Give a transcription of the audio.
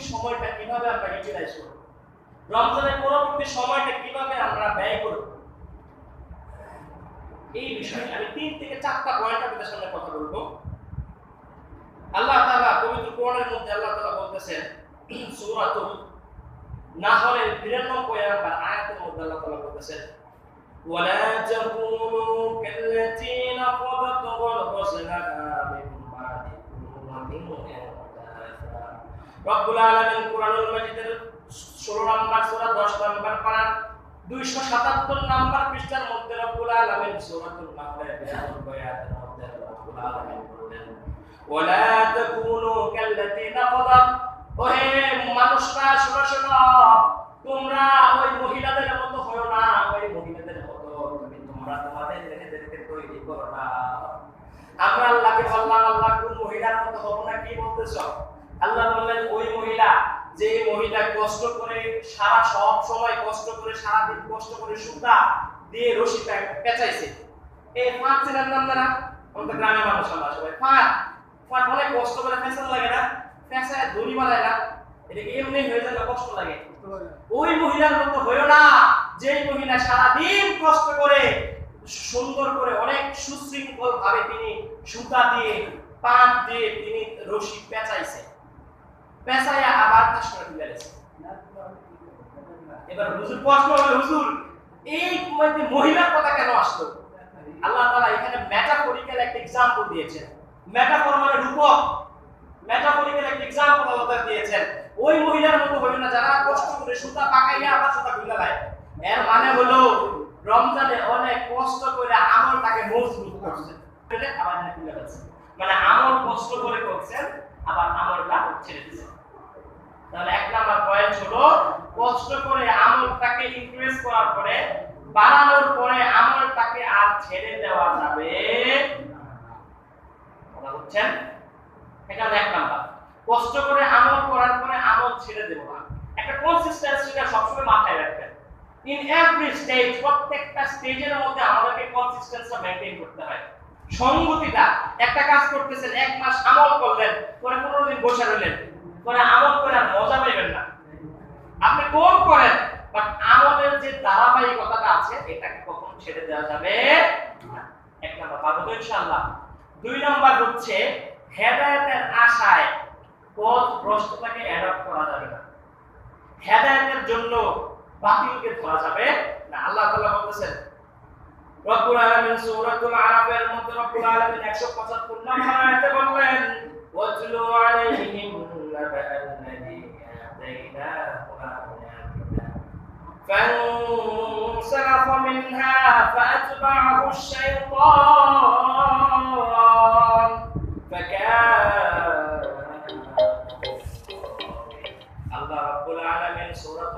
পরবর্তী সময়টা কীভাবে আমরা ইউটিলাইজ করব? রমজানের পরবর্তী সময়টা কীভাবে আমরা ব্যয় করব? এই বিষয়ে আমি তিন থেকে চারটা পয়েন্ট আপনাদের সামনে কথা বলব। আল্লাহ তাআলা পবিত্র কোরআনের মধ্যে আল্লাহ তাআলা বলতেছেন সূরাতুল নাহলের 92 নম্বর আয়াতের মধ্যে আল্লাহ তাআলা বলতেছেন, ওয়ালা তাকুনু রব্বুল আলামিন কোরআনুল মাজিদের 16 নম্বর সূরা 10 নম্বর পারা 277 নম্বর পৃষ্ঠার মধ্যে রব্বুল আলামিন সূরাতুল নাহলের 92 আয়াতের মধ্যে রব্বুল আলামিন বললেন, ওয়ালা তাকুনু কাল্লাতী নাকদাত ওহে মানুষরা, শোনো শোনো, তোমরা ওই মহিলাদের মতো হয়ো না, ওই মহিলাদের মতো তুমি তোমরা তোমাদের নিজেদেরকে তৈরি করো না। আমরা আল্লাহকে বললাম, আল্লাহ, কোন মহিলার মতো হব না, কি বলতেছ? আল্লাহ বললেন ওই মহিলা যে মহিলা কষ্ট করে সারা সব সময় কষ্ট করে সারা দিন কষ্ট করে সুতা দিয়ে রশি পেঁচাইছে। এই পাঁচ চেনার নাম না আমাদের গ্রামের মানুষ আমরা সবাই। পাঁচ পাঁচ অনেক কষ্ট করে পেঁচান লাগে না? পেঁচায় দড়ি বানায় না? এটা এমনি হয়ে যায় কষ্ট লাগে? ওই মহিলার মতো হইও না। যে মহিলা সারাদিন কষ্ট করে সুন্দর করে অনেক সুশৃঙ্খল ভাবে তিনি সুতা দিয়ে পান দিয়ে তিনি রশি পেঁচাইছে। পেঁচাইয়া আবার কাজ করে তুলে গেছে এবার হুজুর প্রশ্ন হবে হুজুর এই মধ্যে মহিলার কথা কেন আসলো আল্লাহ তাআলা এখানে মেটাফরিক্যাল একটা एग्जांपल দিয়েছেন মেটাফর মানে রূপক মেটাফরিক্যাল একটা एग्जांपल আল্লাহ তাআলা দিয়েছেন ওই মহিলার মতো হইল না যারা কষ্ট করে সুতা পাকাইয়া আবার সুতা খুলে দেয় এর মানে হলো রমজানে অনেক কষ্ট করে আমলটাকে মজবুত করছেন ফেলে আবার এনে খুলে ফেলছে মানে আমল কষ্ট করে করছেন আবার আমলটা ছেড়ে দিয়েছেন তাহলে এক নাম্বার পয়েন্ট হলো, কষ্ট করে আমলটাকে ইনক্রিজ করার পরে, বাড়ানোর পরে আমলটাকে আর ছেড়ে দেওয়া যাবে বুঝছেন? এটা এক নাম্বার। কষ্ট করে আমল করার পরে আমল ছেড়ে দেব না। একটা কনসিস্টেন্সিটা সবসময় মাথায় রাখবেন। ইন এভরি স্টেজ প্রত্যেকটা স্টেজের মধ্যে আমাদেরকে কনসিস্টেন্সিটা মেইনটেইন করতে হয়। সংগতিটা একটা কাজ করতেছেন, এক মাস আমল করলেন, পরে দিন বসে রইলেন। পরে আমল করে মজা পাইবেন না। আপনি কোন করেন? বাট আমলের যে ধারাবাহিকতাটা আছে, এটাকে কখনো ছেড়ে দেওয়া যাবে এক নাম্বার পাবো ইনশাআল্লাহ। দুই নাম্বার হচ্ছে, হেদায়েতের আশায় পথ ভ্রষ্টতাকে অ্যাডপ্ট করা যাবে না। হেদায়েতের জন্য বাতিলকে ধরা যাবে না। আল্লাহ তাআলা বলতেছেন, রব্বুল আলামিন সূরাতুল আরাফের মধ্যে রব্বুল আলামিন 175 নম্বর আয়াতে বললেন واتلو عليهم نبأ الذي آتيناه آياتنا فانسلخ منها فأتبعه الشيطان. فكان